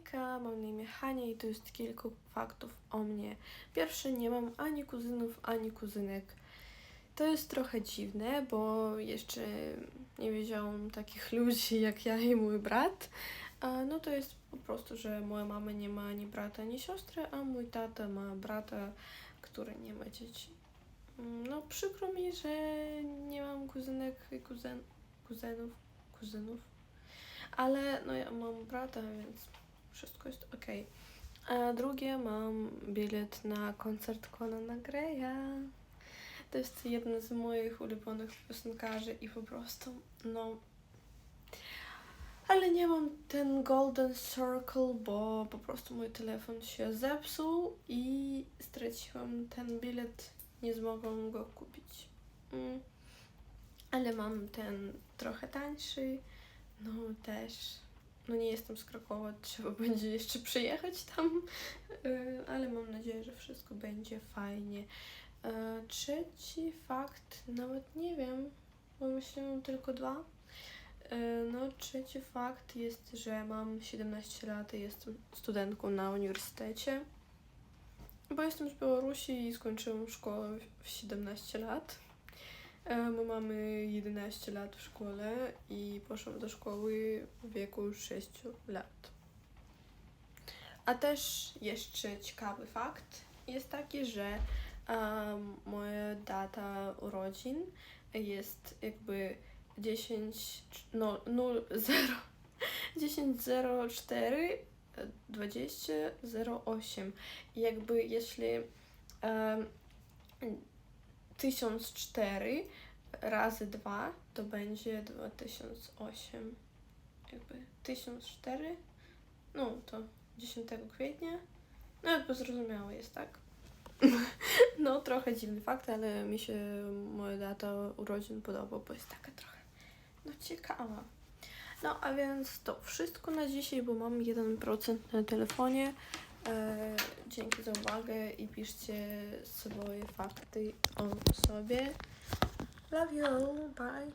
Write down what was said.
Hejka, mam na imię Hania i to jest kilka faktów o mnie. Pierwsze, nie mam ani kuzynów, ani kuzynek. To jest trochę dziwne, bo jeszcze nie wiedziałam takich ludzi jak ja i mój brat. No to jest po prostu, że moja mama nie ma ani brata, ani siostry, a mój tata ma brata, który nie ma dzieci. Mm, No przykro mi, że nie mam kuzynek i kuzen, kuzynów, kuzynów. Ale no ja mam brata, więc wszystko jest ok. A drugie mam bilet na koncert Conana Greya. To jest jeden z moich ulubionych piosenkarzy i po prostu, no... Ale nie mam ten Golden Circle, bo po prostu mój telefon się zepsuł i straciłam ten bilet. Nie zmogłam go kupić. Mm. Ale mam ten trochę tańszy. No też. No nie jestem z Krakowa, trzeba będzie jeszcze przyjechać tam, Y, ale mam nadzieję, że wszystko będzie fajnie. E, Trzeci fakt, nawet nie wiem, bo myślałam tylko dwa. E, No, trzeci fakt jest, że mam 17 lat i jestem studentką na uniwersytecie. Bo jestem z Białorusi i skończyłam szkołę w 17 lat. E, My mamy 11 lat w szkole i poszłam do szkoły w wieku 6 lat. A też jeszcze ciekawy fakt jest taki, że um, moja data urodzin jest jakby 10, no 0, 0, 10, 04, 20, 08. I jakby jeśli um, 1004 razy 2 to będzie 2008. Jakby 1004, no to 10 kwietnia. No jakby zrozumiałe jest, tak? No trochę dziwny fakt, ale mi się moja data urodzin podoba, bo jest taka trochę no ciekawa. No a więc to wszystko na dzisiaj, bo mam 1% na telefonie. E, dzięki za uwagę i piszcie swoje fakty o sobie. Love you, bye.